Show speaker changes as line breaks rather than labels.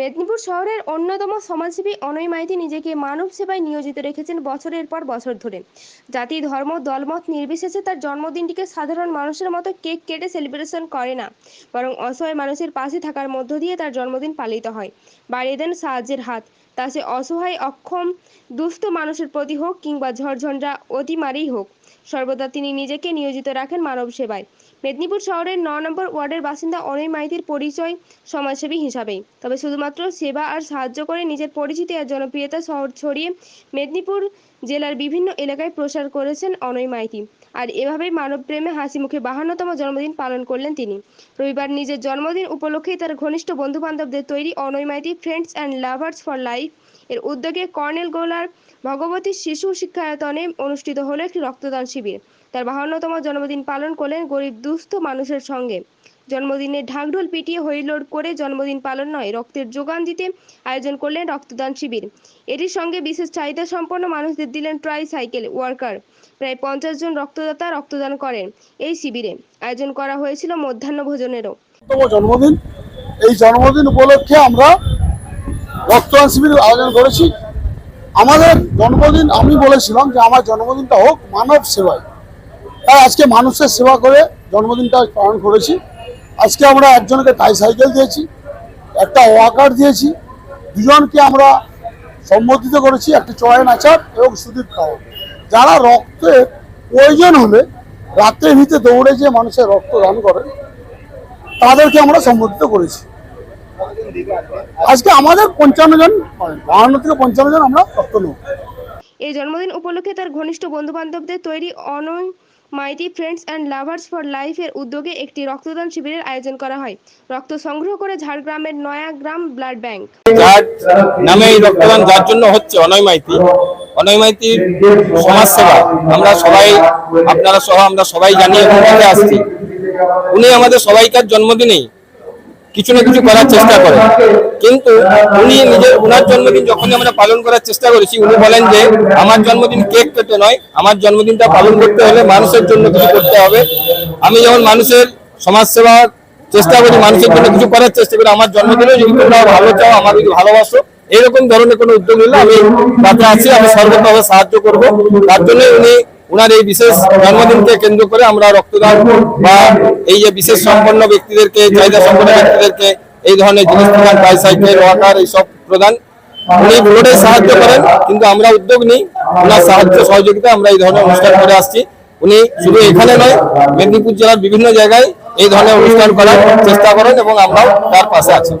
মেদিনীপুর শহরের অন্যতম সমাজসেবী অনয় মাইতি নিজেকে মানব সেবায় নিয়োজিত রেখেছেন বছরের পর বছর ধরে। জাতি, ধর্ম, দলমত নির্বিশেষে তার জন্মদিনটিকে সাধারণ মানুষের মতো কেক কেটে সেলিব্রেশন করে না, বরং অসহায় মানুষের পাশে থাকার মধ্য দিয়ে তার জন্মদিন পালিত হয়। বাড়িয়ে দেন সাহায্যের হাত। তা সে অসহায়, অক্ষম, দুস্থ মানুষের প্রতি হোক কিংবা ঝড়ঝঞ্ঝা অতিমারেই হোক, সর্বদা তিনি নিজেকে নিয়োজিত রাখেন মানব সেবায় মেদিনীপুর শহরের ন নম্বর ওয়ার্ডের বাসিন্দা অনয় মাইতির পরিচয় সমাজসেবী হিসাবেই। তবে শুধুমাত্র সেবা আর সাহায্য করে নিজের পরিচিতি আর জনপ্রিয়তা শহর ছড়িয়ে মেদিনীপুর জেলার বিভিন্ন এলাকায় প্রসার করেছেন অনয় মাইতি। আর এভাবেই মানবপ্রেমে হাসি মুখে বাহান্নতম জন্মদিন পালন করলেন তিনি। রবিবার নিজের জন্মদিন উপলক্ষেই তার ঘনিষ্ঠ বন্ধু বান্ধবদের তৈরি Anay Maiti friends and lovers for life এর উদ্যোগে কর্নেল গোলার ভগবতী শিশু শিক্ষায়তনে অনুষ্ঠিত হলো একটি রক্তদান শিবির। তার বাহান্নতম জন্মদিন পালন করলেন গরিব দুস্থ মানুষের সঙ্গে। জন্মদিনে ঢাকঢোল পিটিয়ে হইলোড় করে জন্মদিন পালন নয়, রক্তের যোগান দিতে আয়োজন করলেন রক্তদান শিবির। এটির সঙ্গে বিশেষ চাহিদা সম্পন্ন মানুষদের দিলেন ট্রাই সাইকেল ওয়ার্কার। প্রায় পঞ্চাশ জন রক্তদাতা রক্তদান করেন এই শিবিরে। আয়োজন করা হয়েছিল মধ্যাহ্ন ভোজনেরও।
জন্মদিন। এই জন্মদিন উপলক্ষে আমরা রক্তদান শিবির আয়োজন করেছি। আমাদের জন্মদিন, আমি বলেছিলাম যে আমার জন্মদিনটা হোক মানব সেবায়। তাই আজকে মানুষের সেবা করে জন্মদিনটা পালন করেছি। আজকে আমরা একজনকে টাই সাইকেল দিয়েছি, একটা ওয়াকার দিয়েছি, দুজনকে আমরা সম্বোধিত করেছি, একটি চয়ন আচার এবং সুদীপ খাওয়া যারা রক্তের প্রয়োজন হলে রাত্রের ভিতরে দৌড়ে যে মানুষের রক্ত দান করে, তাদেরকে আমরা সম্বোধিত করেছি। আজকে আমাদের পঞ্চান্ন জন বাহান্ন থেকে পঞ্চান্ন জন আমরা রক্ত নেব
এই জন্মদিন উপলক্ষে তার ঘনিষ্ঠ বন্ধু বান্ধবদের তৈরি Anay Maity friends and lovers for লাইফের উদ্যোগে একটি রক্তদান শিবিরের আয়োজন করা হয়। রক্ত সংগ্রহ করে ঝাড়গ্রামের নয়াগ্রাম ব্লাড ব্যাংক।
যার নামে এই রক্তদান যার জন্য হচ্ছে অনয় মাইতি। অনয় মাইতির সমাজ সেবা আমরা সবাই আপনারা সহ আমরা সবাই জানি এবং আসছি। উনি আমাদের সবাইকার জন্মদিনেই কিছু না কিছু করার চেষ্টা করে। কিন্তু উনি নিজের ওনার জন্মদিন যখনই আমরা পালন করার চেষ্টা করেছি, উনি বলেন যে, আমার জন্মদিন কেক কেটে নয়, আমার জন্মদিনটা পালন করতে হলে মানুষের জন্য কিছু করতে হবে। আমি যখন মানুষের সমাজ সেবার চেষ্টা করি, মানুষের জন্য কিছু করার চেষ্টা করি, আমার জন্মদিনে যদি তোমরা ভালো চাও, আমার যদি ভালোবাসো, এরকম ধরনের কোনো উদ্যোগ নিলে আমি তাতে আছি, আমি সর্বতভাবে সাহায্য করব। তার জন্য উনি ওনার এই বিশেষ জন্মদিনকে কেন্দ্র করে আমরা রক্তদান বা এই যে বিশেষ সম্পন্ন ব্যক্তিদেরকে, চাহিদা সম্পন্ন ব্যক্তিদেরকে এই ধরনের জিনিস প্রদান, বাইসাইকেল, ওয়াকার এইসব প্রদান, উনি পুরোটাই সাহায্য করেন, কিন্তু আমরা উদ্যোগ নিই ওনার সাহায্য সহযোগিতা আমরা এই ধরনের অনুষ্ঠান করে আসছি। উনি শুধু এখানে নয়, মেদিনীপুর জেলার বিভিন্ন জায়গায় এই ধরনের অনুষ্ঠান করার চেষ্টা করেন এবং আমরাও তার পাশে আছি।